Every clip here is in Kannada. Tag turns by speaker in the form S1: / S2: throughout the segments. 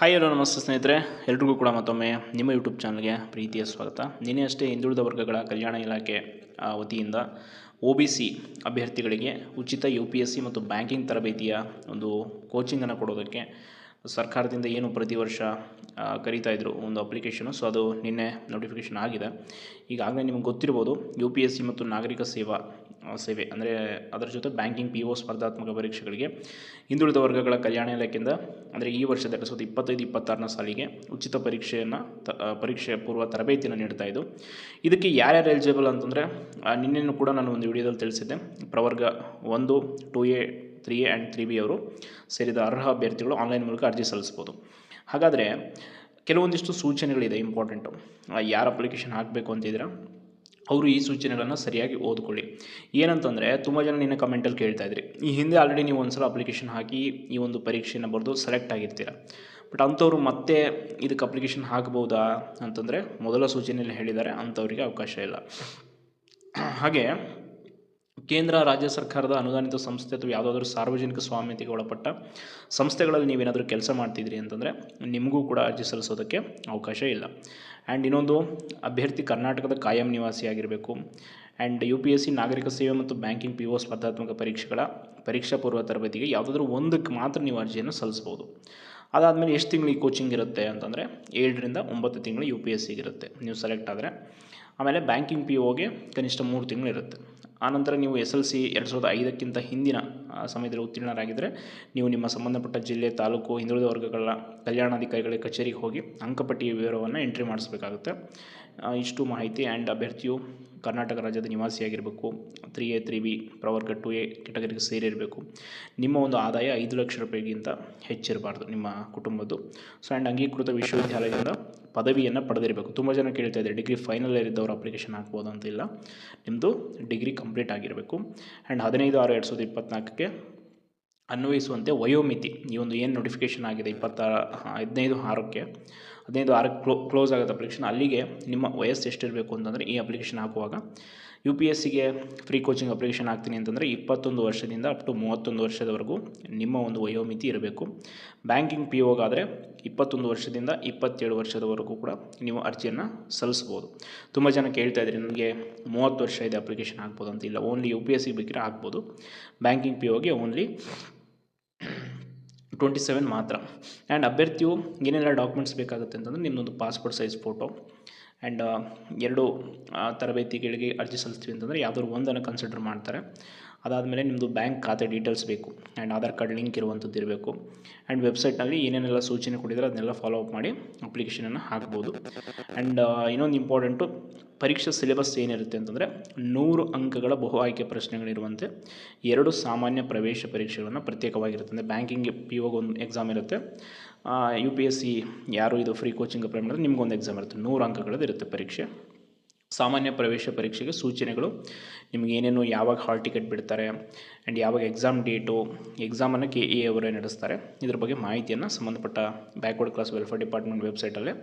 S1: ಹಾಯ್ ಹಲೋ ನಮಸ್ತೆ ಸ್ನೇಹಿತರೆ. ಎಲ್ರಿಗೂ ಕೂಡ ಮತ್ತೊಮ್ಮೆ ನಿಮ್ಮ ಯೂಟ್ಯೂಬ್ ಚಾನಲ್ಗೆ ಪ್ರೀತಿಯ ಸ್ವಾಗತ. ನಿನ್ನೆ ಅಷ್ಟೇ ಹಿಂದುಳಿದ ವರ್ಗಗಳ ಕಲ್ಯಾಣ ಇಲಾಖೆ ವತಿಯಿಂದ ಒ ಬಿ ಸಿ ಅಭ್ಯರ್ಥಿಗಳಿಗೆ ಉಚಿತ ಯು ಪಿ ಎಸ್ ಸಿ ಮತ್ತು ಬ್ಯಾಂಕಿಂಗ್ ತರಬೇತಿಯ ಒಂದು ಕೋಚಿಂಗನ್ನು ಕೊಡೋದಕ್ಕೆ ಸರ್ಕಾರದಿಂದ ಏನು ಪ್ರತಿ ವರ್ಷ ಕರೀತಾ ಇದ್ರು ಒಂದು ಅಪ್ಲಿಕೇಶನು ಸೊ ಅದು ನಿನ್ನೆ ನೋಟಿಫಿಕೇಷನ್ ಆಗಿದೆ. ಈಗಾಗಲೇ ನಿಮಗೆ ಗೊತ್ತಿರ್ಬೋದು ಯು ಮತ್ತು ನಾಗರಿಕ ಸೇವಾ ಸೇವೆ, ಅಂದರೆ ಅದರ ಜೊತೆ ಬ್ಯಾಂಕಿಂಗ್ ಪಿ ಒ ಸ್ಪರ್ಧಾತ್ಮಕ ಪರೀಕ್ಷೆಗಳಿಗೆ ಹಿಂದುಳಿದ ವರ್ಗಗಳ ಕಲ್ಯಾಣ ಇಲಾಖೆಯಿಂದ, ಅಂದರೆ ಈ ವರ್ಷದ ಎರಡು ಸಾವಿರದ ಇಪ್ಪತ್ತೈದು, ಇಪ್ಪತ್ತಾರನೇ ಸಾಲಿಗೆ ಉಚಿತ ಪರೀಕ್ಷೆಯನ್ನು ತ ಪರೀಕ್ಷೆ ಪೂರ್ವ ತರಬೇತಿಯನ್ನು ನೀಡ್ತಾ ಇದ್ದು, ಇದಕ್ಕೆ ಯಾರ್ಯಾರು ಎಲಿಜಿಬಲ್ ಅಂತಂದರೆ ನಿನ್ನೆನೂ ಕೂಡ ನಾನು ಒಂದು ವಿಡಿಯೋದಲ್ಲಿ ತಿಳಿಸಿದ್ದೆ. ಪ್ರವರ್ಗ ಒಂದು, two A, three A and three B ಅವರು ಸೇರಿದ ಅರ್ಹ ಅಭ್ಯರ್ಥಿಗಳು ಆನ್ಲೈನ್ ಮೂಲಕ ಅರ್ಜಿ ಸಲ್ಲಿಸ್ಬೋದು ಹಾಗಾದರೆ, ಕೆಲವೊಂದಿಷ್ಟು ಸೂಚನೆಗಳಿದೆ ಇಂಪಾರ್ಟೆಂಟು ಯಾರು ಅಪ್ಲಿಕೇಶನ್ ಹಾಕಬೇಕು ಅಂತಿದ್ದೀರಾ ಅವರು ಈ ಸೂಚನೆಗಳನ್ನು ಸರಿಯಾಗಿ ಓದ್ಕೊಳ್ಳಿ. ಏನಂತಂದರೆ, ತುಂಬ ಜನ ನಿನ್ನ ಕಮೆಂಟಲ್ಲಿ ಕೇಳ್ತಾ ಇದ್ರಿ. ಈ ಹಿಂದೆ ಆಲ್ರೆಡಿ ನೀವು ಒಂದು ಸಲ ಅಪ್ಲಿಕೇಶನ್ ಹಾಕಿ ಈ ಒಂದು ಪರೀಕ್ಷೆನ ಬರೆದು ಸೆಲೆಕ್ಟ್ ಆಗಿರ್ತೀರ. ಬಟ್ ಅಂಥವ್ರು ಮತ್ತೆ ಇದಕ್ಕೆ ಅಪ್ಲಿಕೇಶನ್ ಹಾಕ್ಬೋದಾ ಅಂತಂದರೆ, ಮೊದಲ ಸೂಚನೆಯಲ್ಲಿ ಹೇಳಿದ್ದಾರೆ, ಅಂಥವ್ರಿಗೆ ಅವಕಾಶ ಇಲ್ಲ. ಹಾಗೆ ಕೇಂದ್ರ, ರಾಜ್ಯ ಸರ್ಕಾರದ ಅನುದಾನಿತ ಸಂಸ್ಥೆ ಅಥವಾ ಯಾವುದಾದ್ರೂ ಸಾರ್ವಜನಿಕ ಸ್ವಾಮ್ಯತೆಗೆ ಒಳಪಟ್ಟ ಸಂಸ್ಥೆಗಳಲ್ಲಿ ನೀವೇನಾದರೂ ಕೆಲಸ ಮಾಡ್ತಿದ್ರಿ ಅಂತಂದರೆ ನಿಮಗೂ ಕೂಡ ಅರ್ಜಿ ಸಲ್ಲಿಸೋದಕ್ಕೆ ಅವಕಾಶ ಇಲ್ಲ. ಆ್ಯಂಡ್ ಇನ್ನೊಂದು, ಅಭ್ಯರ್ಥಿ ಕರ್ನಾಟಕದ ಕಾಯಂ ನಿವಾಸಿಯಾಗಿರಬೇಕು and U P S C ನಾಗರಿಕ ಸೇವೆ ಮತ್ತು ಬ್ಯಾಂಕಿಂಗ್ ಪಿ ಒ ಸ್ಪರ್ಧಾತ್ಮಕ ಪರೀಕ್ಷೆಗಳ ಪರೀಕ್ಷಾ ಪೂರ್ವ ತರಬೇತಿಗೆ ಯಾವುದಾದ್ರೂ ಒಂದಕ್ಕೆ ಮಾತ್ರ ನೀವು ಅರ್ಜಿಯನ್ನು ಸಲ್ಲಿಸ್ಬೋದು ಅದಾದಮೇಲೆ ಎಷ್ಟು ತಿಂಗಳು ಈ ಕೋಚಿಂಗ್ ಇರುತ್ತೆ ಅಂತಂದರೆ ಏಳರಿಂದ ಒಂಬತ್ತು ತಿಂಗಳು ಯು ಪಿ ಎಸ್ ಸಿಗಿರುತ್ತೆ ನೀವು ಸೆಲೆಕ್ಟ್ ಆದರೆ. ಆಮೇಲೆ ಬ್ಯಾಂಕಿಂಗ್ ಪಿ ಒಗೆ ಕನಿಷ್ಠ ಮೂರು ತಿಂಗಳು ಇರುತ್ತೆ. ಆನಂತರ ನೀವು ಎಸ್ ಎಲ್ ಸಿ ಎರಡು ಸಾವಿರದ ಐದಕ್ಕಿಂತ ಹಿಂದಿನ ಸಮಯದಲ್ಲಿ ಉತ್ತೀರ್ಣರಾಗಿದ್ದರೆ ನೀವು ನಿಮ್ಮ ಸಂಬಂಧಪಟ್ಟ ಜಿಲ್ಲೆ, ತಾಲೂಕು, ಹಿಂದುಳಿದ ವರ್ಗಗಳ ಕಲ್ಯಾಣಾಧಿಕಾರಿಗಳ ಕಚೇರಿಗೆ ಹೋಗಿ ಅಂಕಪಟ್ಟಿಯ ವಿವರವನ್ನು ಎಂಟ್ರಿ ಮಾಡಿಸ್ಬೇಕಾಗುತ್ತೆ. ಇಷ್ಟು ಮಾಹಿತಿ ಆ್ಯಂಡ್ ಅಭ್ಯರ್ಥಿಯು ಕರ್ನಾಟಕ ರಾಜ್ಯದ ನಿವಾಸಿಯಾಗಿರಬೇಕು. ತ್ರೀ ಎ ತ್ರೀ ಬಿ ಪ್ರವರ್ಗ ಟು ಎ ಕೆಟಗರಿಗೆ ಸೇರಿರಬೇಕು. ನಿಮ್ಮ ಒಂದು ಆದಾಯ ಐದು ಲಕ್ಷ ರೂಪಾಯಿಗಿಂತ ಹೆಚ್ಚಿರಬಾರ್ದು ನಿಮ್ಮ ಕುಟುಂಬದ್ದು. ಸೊ ಆ್ಯಂಡ್ ಅಂಗೀಕೃತ ವಿಶ್ವವಿದ್ಯಾಲಯದಿಂದ ಪದವಿಯನ್ನು ಪಡೆದಿರಬೇಕು. ತುಂಬ ಜನ ಕೇಳ್ತಾ ಇದ್ದಾರೆ ಡಿಗ್ರಿ ಫೈನಲ್ ಇಯರ್ ಇದ್ದವರು ಅಪ್ಲಿಕೇಶನ್ ಹಾಕ್ಬೋದು ಅಂತಿಲ್ಲ ನಿಮ್ಮದು ಡಿಗ್ರಿ ಕಂಪ್ಲೀಟ್ ಆಗಿರಬೇಕು. ಆ್ಯಂಡ್ ಹದಿನೈದು ಆರು ಎರಡು ಸಾವಿರದ ಇಪ್ಪತ್ತ್ನಾಲ್ಕಕ್ಕೆ ಅನ್ವಯಿಸುವಂತೆ ವಯೋಮಿತಿ. ಈ ಒಂದು ಏನು ನೋಟಿಫಿಕೇಷನ್ ಆಗಿದೆ, ಇಪ್ಪತ್ತಾರು, ಹದಿನೈದು ಆರಕ್ಕೆ. ಹದಿನೈದು ಆರಕ್ಕೆ ಕ್ಲೋ ಕ್ಲೋಸ್ ಆಗುತ್ತೆ ಅಪ್ಲಿಕೇಶನ್ ಅಲ್ಲಿಗೆ ನಿಮ್ಮ ವಯಸ್ಸು ಎಷ್ಟಿರಬೇಕು ಅಂತಂದರೆ ಈ ಅಪ್ಲಿಕೇಶನ್ ಹಾಕುವಾಗ ಯು ಪಿ ಎಸ್ ಸಿಗೆ ಫ್ರೀ ಕೋಚಿಂಗ್ ಅಪ್ಲಿಕೇಶನ್ ಹಾಕ್ತೀನಿ ಅಂತಂದರೆ ಇಪ್ಪತ್ತೊಂದು ವರ್ಷದಿಂದ ಅಪ್ ಟು ಮೂವತ್ತೊಂದು ವರ್ಷದವರೆಗೂ ನಿಮ್ಮ ಒಂದು ವಯೋಮಿತಿ ಇರಬೇಕು. ಬ್ಯಾಂಕಿಂಗ್ ಪಿ ಒಗಾದರೆ ಇಪ್ಪತ್ತೊಂದು ವರ್ಷದಿಂದ ಇಪ್ಪತ್ತೇಳು ವರ್ಷದವರೆಗೂ ಕೂಡ ನೀವು ಅರ್ಜಿಯನ್ನು ಸಲ್ಲಿಸ್ಬೋದು ತುಂಬ ಜನ ಕೇಳ್ತಾ ಇದ್ದೀರಿ, ನನಗೆ ಮೂವತ್ತು ವರ್ಷ ಇದೆ ಅಪ್ಲಿಕೇಶನ್ ಹಾಕ್ಬೋದು ಅಂತ. ಇಲ್ಲ only U P S C ಬೇಕಿದ್ರೆ ಹಾಕ್ಬೋದು. ಬ್ಯಾಂಕಿಂಗ್ ಪಿ ಒಗೆ ಓನ್ಲಿ ಟ್ವೆಂಟಿ ಸೆವೆನ್ ಮಾತ್ರ. ಆ್ಯಂಡ್ ಅಭ್ಯರ್ಥಿಯು ಏನೆಲ್ಲ ಡಾಕ್ಯುಮೆಂಟ್ಸ್ ಬೇಕಾಗುತ್ತೆ ಅಂತಂದರೆ ನಿಮ್ಮದೊಂದು ಪಾಸ್ಪೋರ್ಟ್ ಸೈಜ್ ಫೋಟೋ ಆ್ಯಂಡ್ ಎರಡು ತರಬೇತಿಗಳಿಗೆ ಅರ್ಜಿ ಸಲ್ಲಿಸ್ತೀವಿ ಅಂತಂದರೆ ಯಾವುದಾದ್ರು ಒಂದನ್ನು ಕನ್ಸಿಡರ್ ಮಾಡ್ತಾರೆ. ಅದಾದಮೇಲೆ ನಿಮ್ಮದು ಬ್ಯಾಂಕ್ ಖಾತೆ ಡೀಟೇಲ್ಸ್ ಬೇಕು ಆ್ಯಂಡ್ ಆಧಾರ್ ಕಾರ್ಡ್ ಲಿಂಕ್ ಇರುವಂಥದ್ದು ಇರಬೇಕು ಆ್ಯಂಡ್ ವೆಬ್ಸೈಟ್ನಲ್ಲಿ ಏನೇನೆಲ್ಲ ಸೂಚನೆ ಕೊಟ್ಟಿದ್ದಾರೆ ಅದನ್ನೆಲ್ಲ ಫಾಲೋ ಅಪ್ ಮಾಡಿ ಅಪ್ಲಿಕೇಶನನ್ನು ಹಾಕ್ಬೋದು. ಆ್ಯಂಡ್ ಇನ್ನೊಂದು ಇಂಪಾರ್ಟೆಂಟು ಪರೀಕ್ಷಾ ಸಿಲೆಬಸ್ ಏನಿರುತ್ತೆ ಅಂತಂದರೆ ನೂರು ಅಂಕಗಳ ಬಹು ಆಯ್ಕೆ ಪ್ರಶ್ನೆಗಳಿರುವಂತೆ ಎರಡು ಸಾಮಾನ್ಯ ಪ್ರವೇಶ ಪರೀಕ್ಷೆಗಳನ್ನು ಪ್ರತ್ಯೇಕವಾಗಿರುತ್ತೆ ಅಂದರೆ ಬ್ಯಾಂಕಿಂಗ್ ಪಿ ಒಂದು ಎಕ್ಸಾಮ್ ಇರುತ್ತೆ. ಯು ಪಿ ಎಸ್ ಸಿ ಯಾರು ಇದು ಫ್ರೀ ಕೋಚಿಂಗ್ ಅಪ್ಲೈ ಮಾಡಿದ್ರೆ ನಿಮ್ಗೊಂದು ಎಕ್ಸಾಮ್ ಇರುತ್ತೆ. ನೂರು ಅಂಕಗಳದ್ದು ಇರುತ್ತೆ ಪರೀಕ್ಷೆ. ಸಾಮಾನ್ಯ ಪ್ರವೇಶ ಪರೀಕ್ಷೆಗೆ ಸೂಚನೆಗಳು. ನಿಮಗೆ ಏನೇನು ಯಾವಾಗ ಹಾಲ್ ಟಿಕೆಟ್ ಬಿಡ್ತಾರೆ ಆ್ಯಂಡ್ ಯಾವಾಗ ಎಕ್ಸಾಮ್ ಡೇಟು ಎಕ್ಸಾಮನ್ನು ಕೆ ಎ ಅವರೇ ನಡೆಸ್ತಾರೆ. ಇದ್ರ ಬಗ್ಗೆ ಮಾಹಿತಿಯನ್ನು ಸಂಬಂಧಪಟ್ಟ ಬ್ಯಾಕ್ವರ್ಡ್ ಕ್ಲಾಸ್ ವೆಲ್ಫೇರ್ ಡಿಪಾರ್ಟ್ಮೆಂಟ್ ವೆಬ್ಸೈಟಲ್ಲೇ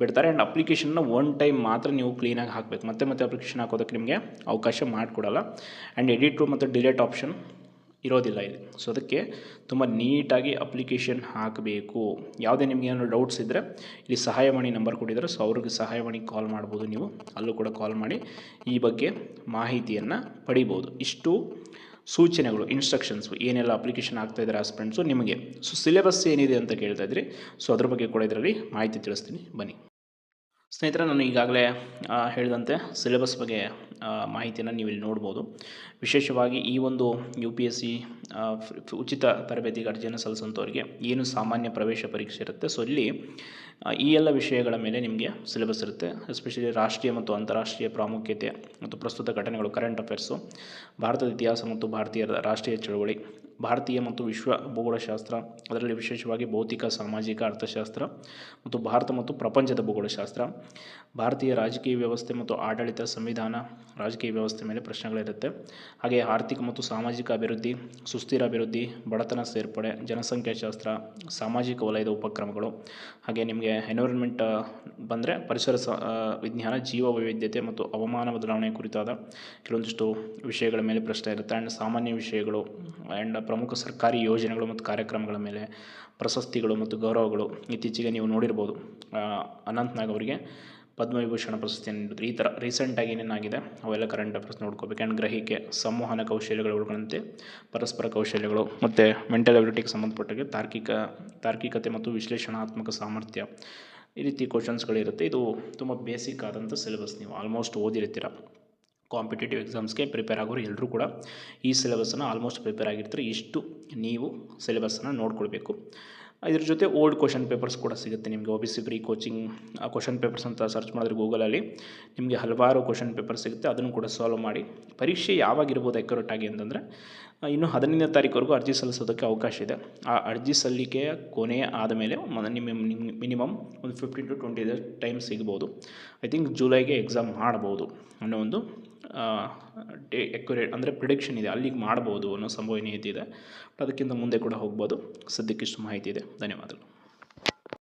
S1: ಬಿಡ್ತಾರೆ. ಆ್ಯಂಡ್ ಅಪ್ಲಿಕೇಶನ್ನ ಒನ್ ಟೈಮ್ ಮಾತ್ರ ನೀವು ಕ್ಲೀನಾಗಿ ಹಾಕಬೇಕು. ಮತ್ತೆ ಮತ್ತೆ ಅಪ್ಲಿಕೇಶನ್ ಹಾಕೋದಕ್ಕೆ ನಿಮಗೆ ಅವಕಾಶ ಮಾಡಿಕೊಡಲ್ಲ. ಆ್ಯಂಡ್ ಎಡಿಟು ಮತ್ತು ಡಿಲೇಟ್ ಆಪ್ಷನ್ ಇರೋದಿಲ್ಲ ಇಲ್ಲಿ ಸೊ ಅದಕ್ಕೆ ತುಂಬ ನೀಟಾಗಿ ಅಪ್ಲಿಕೇಶನ್ ಹಾಕಬೇಕು. ಯಾವುದೇ ನಿಮಗೆ ಏನೋ ಡೌಟ್ಸ್ ಇದ್ದರೆ ಇಲ್ಲಿ ಸಹಾಯವಾಣಿ ನಂಬರ್ ಕೊಟ್ಟಿದ್ದಾರೆ. ಸೊ ಅವ್ರಿಗೆ ಸಹಾಯವಾಣಿ ಕಾಲ್ ಮಾಡ್ಬೋದು ನೀವು. ಅಲ್ಲೂ ಕೂಡ ಕಾಲ್ ಮಾಡಿ ಈ ಬಗ್ಗೆ ಮಾಹಿತಿಯನ್ನು ಪಡಿಬೋದು. ಇಷ್ಟು ಸೂಚನೆಗಳು ಇನ್ಸ್ಟ್ರಕ್ಷನ್ಸು ಏನೆಲ್ಲ ಅಪ್ಲಿಕೇಶನ್ ಆಗ್ತಾ ಇದ್ದಾರೆ ನಿಮಗೆ ಸೊ ಸಿಲೆಬಸ್ ಏನಿದೆ ಅಂತ ಕೇಳ್ತಾ ಇದ್ರಿ. ಸೊ ಅದ್ರ ಬಗ್ಗೆ ಕೂಡ ಇದರಲ್ಲಿ ಮಾಹಿತಿ ತಿಳಿಸ್ತೀನಿ. ಬನ್ನಿ. ಸ್ನೇಹಿತರೆ, ನಾನು ಈಗಾಗಲೇ ಹೇಳಿದಂತೆ ಸಿಲೆಬಸ್ ಬಗ್ಗೆ ಮಾಹಿತಿಯನ್ನು ನೀವು ಇಲ್ಲಿ ನೋಡ್ಬೋದು. ವಿಶೇಷವಾಗಿ ಈ ಒಂದು ಯು ಪಿ ಎಸ್ ಸಿ ಉಚಿತ ತರಬೇತಿಗೆ ಅರ್ಜಿಯನ್ನು ಸಲ್ಲಿಸುವಂಥವ್ರಿಗೆ ಏನು ಸಾಮಾನ್ಯ ಪ್ರವೇಶ ಪರೀಕ್ಷೆ ಇರುತ್ತೆ. ಸೊ ಇಲ್ಲಿ ಈ ಎಲ್ಲ ವಿಷಯಗಳ ಮೇಲೆ ನಿಮಗೆ ಸಿಲೆಬಸ್ ಇರುತ್ತೆ. ಎಸ್ಪೆಷಲಿ ರಾಷ್ಟ್ರೀಯ ಮತ್ತು ಅಂತಾರಾಷ್ಟ್ರೀಯ ಪ್ರಾಮುಖ್ಯತೆ ಮತ್ತು ಪ್ರಸ್ತುತ ಘಟನೆಗಳು ಕರೆಂಟ್ ಅಫೇರ್ಸು ಭಾರತದ ಇತಿಹಾಸ ಮತ್ತು ಭಾರತೀಯ ರಾಷ್ಟ್ರೀಯ ಚಳವಳಿ ಭಾರತೀಯ ಮತ್ತು ವಿಶ್ವ ಭೂಗೋಳಶಾಸ್ತ್ರ, ಅದರಲ್ಲಿ ವಿಶೇಷವಾಗಿ ಭೌತಿಕ, ಸಾಮಾಜಿಕ, ಅರ್ಥಶಾಸ್ತ್ರ ಮತ್ತು ಭಾರತ ಮತ್ತು ಪ್ರಪಂಚದ ಭೂಗೋಳಶಾಸ್ತ್ರ. ಭಾರತೀಯ ರಾಜಕೀಯ ವ್ಯವಸ್ಥೆ ಮತ್ತು ಆಡಳಿತ ಸಂವಿಧಾನ ರಾಜಕೀಯ ವ್ಯವಸ್ಥೆ ಮೇಲೆ ಪ್ರಶ್ನೆಗಳಿರುತ್ತೆ. ಹಾಗೆ ಆರ್ಥಿಕ ಮತ್ತು ಸಾಮಾಜಿಕ ಅಭಿವೃದ್ಧಿ, ಸುಸ್ಥಿರ ಅಭಿವೃದ್ಧಿ, ಬಡತನ ಸೇರ್ಪಡೆ ಜನಸಂಖ್ಯಾಶಾಸ್ತ್ರ ಸಾಮಾಜಿಕ ವಲಯದ ಉಪಕ್ರಮಗಳು. ಹಾಗೆ ನಿಮಗೆ ಎನ್ವಿರಾನ್ಮೆಂಟ್ ಬಂದರೆ ಪರಿಸರ ಸ ವಿಜ್ಞಾನ ಜೀವ ವೈವಿಧ್ಯತೆ ಮತ್ತು ಹವಾಮಾನ ಬದಲಾವಣೆ ಕುರಿತಾದ ಕೆಲವೊಂದಿಷ್ಟು ವಿಷಯಗಳ ಮೇಲೆ ಪ್ರಶ್ನೆ ಇರುತ್ತೆ. ಆ್ಯಂಡ್ ಸಾಮಾನ್ಯ ವಿಷಯಗಳು ಆ್ಯಂಡ್ ಪ್ರಮುಖ ಸರ್ಕಾರಿ ಯೋಜನೆಗಳು ಮತ್ತು ಕಾರ್ಯಕ್ರಮಗಳ ಮೇಲೆ ಪ್ರಶಸ್ತಿಗಳು ಮತ್ತು ಗೌರವಗಳು ಇತ್ತೀಚೆಗೆ ನೀವು ನೋಡಿರ್ಬೋದು. ಅನಂತ್ನಾಗ್ ಅನಂತ್ ನಾಗ್ ಅವರಿಗೆ ಪದ್ಮವಿಭೂಷಣ ಪ್ರಶಸ್ತಿಯನ್ನು ನೀಡಿದ್ರು. ಈ ಥರ ರೀಸೆಂಟಾಗಿ ಏನೇನಾಗಿದೆ ಅವೆಲ್ಲ ಕರೆಂಟ್ ಅಫೇರ್ಸ್ ನೋಡ್ಕೋಬೇಕು. ಆ್ಯಂಡ್ ಗ್ರಹಿಕೆ, ಸಂವಹನ ಕೌಶಲ್ಯಗಳು ಒಳಗೊಂಡಂತೆ ಪರಸ್ಪರ ಕೌಶಲ್ಯಗಳು ಮತ್ತು ಮೆಂಟಲ್ ಎಬಿಲಿಟಿಗೆ ಸಂಬಂಧಪಟ್ಟಾಗೆ ತಾರ್ಕಿಕ, ತಾರ್ಕಿಕತೆ ಮತ್ತು ವಿಶ್ಲೇಷಣಾತ್ಮಕ ಸಾಮರ್ಥ್ಯ ಈ ರೀತಿ ಕ್ವಶನ್ಸ್ಗಳಿರುತ್ತೆ ಇದು ತುಂಬ ಬೇಸಿಕ್ ಆದಂಥ ಸಿಲೆಬಸ್ ನೀವು ಆಲ್ಮೋಸ್ಟ್ ಓದಿರ್ತೀರ. ಕಾಂಪಿಟೇಟಿವ್ ಎಕ್ಸಾಮ್ಸ್ಗೆ ಪ್ರಿಪೇರ್ ಆಗೋರು ಎಲ್ಲರೂ ಕೂಡ ಈ ಸಿಲೆಬಸ್ಸನ್ನು ಆಲ್ಮೋಸ್ಟ್ ಪ್ರಿಪೇರ್ ಆಗಿರ್ತಾರೆ. ಇಷ್ಟು ನೀವು ಸಿಲೆಬಸ್ಸನ್ನು ನೋಡ್ಕೊಳ್ಬೇಕು. ಇದ್ರ ಜೊತೆ ಓಲ್ಡ್ ಕ್ವಶನ್ ಪೇಪರ್ಸ್ ಕೂಡ ಸಿಗುತ್ತೆ ನಿಮಗೆ. O B C free coaching question papers ಅಂತ ಸರ್ಚ್ ಮಾಡಿದ್ರೆ ಗೂಗಲಲ್ಲಿ ನಿಮಗೆ ಹಲವಾರು ಕ್ವಶನ್ ಪೇಪರ್ ಸಿಗುತ್ತೆ. ಅದನ್ನು ಕೂಡ ಸಾಲ್ವ್ ಮಾಡಿ. ಪರೀಕ್ಷೆ ಯಾವಾಗಿರ್ಬೋದು ಅಕ್ಯುರೇಟ್ ಆಗಿ ಅಂತಂದರೆ ಇನ್ನು ಹದಿನೈದನೇ ತಾರೀಕುವರೆಗೂ ಅರ್ಜಿ ಸಲ್ಲಿಸೋದಕ್ಕೆ ಅವಕಾಶ ಇದೆ. ಆ ಅರ್ಜಿ ಸಲ್ಲಿಕೆಯ ಕೊನೆ ಆದಮೇಲೆ ನಿಮ್ಮ ಮಿನಿಮಮ್ ಒಂದು fifteen to twenty days time ಸಿಗ್ಬೋದು. ಐ ಥಿಂಕ್ ಜುಲೈಗೆ ಎಕ್ಸಾಮ್ ಮಾಡ್ಬೋದು ಅನ್ನೋ ಒಂದು ಡೇ ಎಕ್ಯುರೇಟ್ ಅಂದರೆ ಪ್ರಿಡಿಕ್ಷನ್ ಇದೆ. ಅಲ್ಲಿಗೆ ಮಾಡ್ಬೋದು ಅನ್ನೋ ಸಂಭವನೀಯತೆ ಇದೆ ಅದಕ್ಕಿಂತ ಮುಂದೆ ಕೂಡ ಹೋಗ್ಬೋದು. ಸದ್ಯಕ್ಕಿಷ್ಟು ಮಾಹಿತಿ ಇದೆ. ಧನ್ಯವಾದಗಳು.